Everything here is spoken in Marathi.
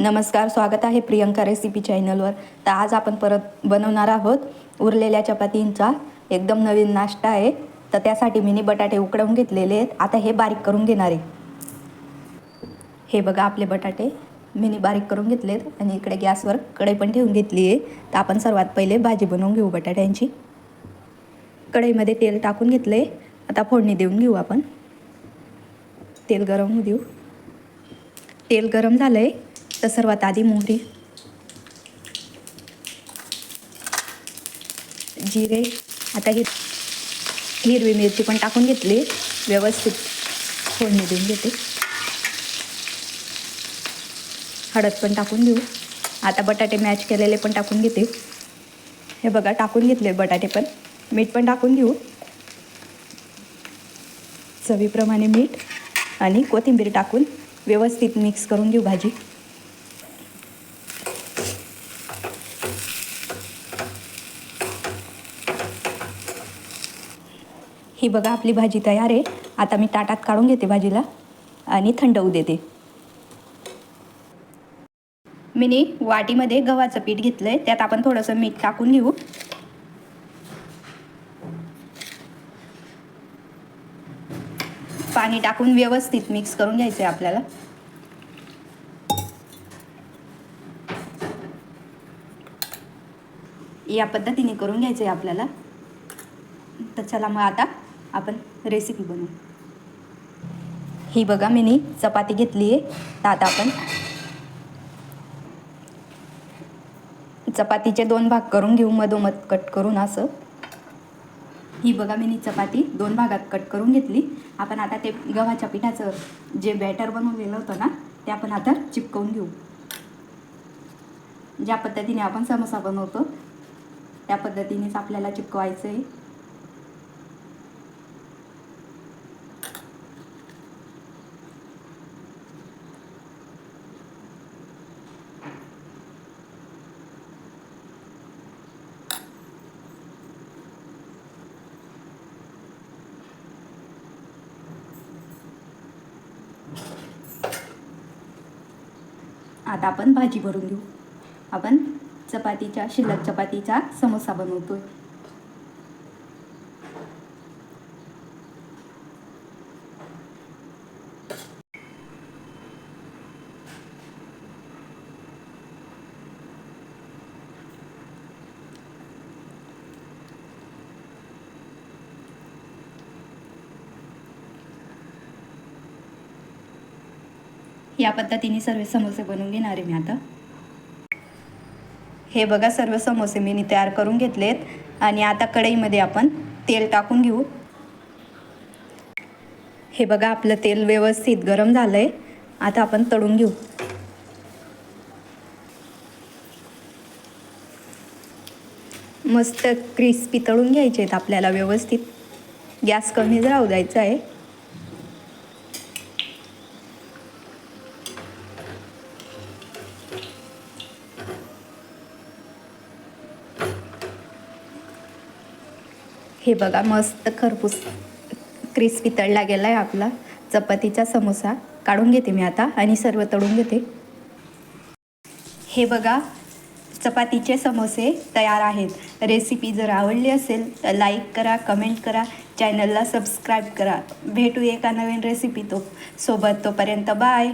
नमस्कार स्वागत आहे प्रियंका रेसिपी चॅनलवर. तर आज आपण परत बनवणार आहोत उरलेल्या चपातींचा एकदम नवीन नाश्ता आहे. तर त्यासाठी मिनी बटाटे उकडवून घेतलेले आहेत. आता हे बारीक करून घेणार आहे. हे बघा आपले बटाटे मिनी बारीक करून घेतलेत आणि इकडे गॅसवर कढई पण ठेवून घेतली आहे. तर आपण सर्वात पहिले भाजी बनवून घेऊ बटाट्यांची. कढईमध्ये तेल टाकून घेतलं आहे आता फोडणी देऊन घेऊ आपण. तेल गरम होऊ देऊ. तेल गरम झालं आहे तर सर्वात आधी मोहरी. जिरे आता हे हिरवी मिरची पण टाकून घेतली. व्यवस्थित फोडणी देऊन घेते. हळद पण टाकून देऊ. आता बटाटे मॅच केलेले पण टाकून घेते. हे बघा टाकून घेतले बटाटे पण. मीठ पण टाकून घेऊ चवीप्रमाणे मीठ आणि कोथिंबीर टाकून व्यवस्थित मिक्स करून घेऊ भाजी. ही बघा आपली भाजी तयार आहे. आता मी ताटात काढून घेते भाजीला आणि थंड होऊ देते. मिनी वाटीमध्ये गव्हाचं पीठ घेतलं आहे त्यात आपण थोडंसं मीठ टाकून घेऊ. पाणी टाकून व्यवस्थित मिक्स करून घ्यायचं आहे आपल्याला. या पद्धतीने करून घ्यायचं आहे आपल्याला. तर चला मग आता आपण रेसिपी बनवू. ही बघा मी चपाती घेतली आहे. तर आता आपण चपातीचे दोन भाग करून घेऊ मधोमध कट करून असं. ही बघा मी चपाती दोन भागात कट करून घेतली. आपण आता ते गव्हाच्या पिठाचं जे बॅटर बनवलेलं होतं ना ते आपण आता चिपकवून घेऊ. ज्या पद्धतीने आपण समोसा बनवतो त्या पद्धतीनेच आपल्याला चिपकवायचं आहे आता आपण भाजी भरून घेऊ. आपण चपातीच्या शिल्लक चपातीचा समोसा बनवतोय. या पद्धतीने सर्व समोसे बनवून घेणार आहे मी आता. हे बघा सर्व समोसे मी तयार करून घेतलेत. आणि आता कढईमध्ये आपण तेल टाकून घेऊ. हे बघा आपलं तेल व्यवस्थित गरम झालं आहे आता आपण तळून घेऊ. मस्त क्रिस्पी तळून घ्यायचे आहेत आपल्याला व्यवस्थित. गॅस कमीच राहू द्यायचा आहे. हे बघा मस्त खरपूस क्रिस्पी तळला गेला आहे आपला. चपातीचा समोसा काढून घेते मी आता आणि सर्व तळून घेते. हे बघा चपातीचे समोसे तयार आहेत. रेसिपी जर आवडली असेल तर लाईक करा कमेंट करा चॅनलला सबस्क्राईब करा. भेटू एका नवीन रेसिपी तो सोबत तोपर्यंत बाय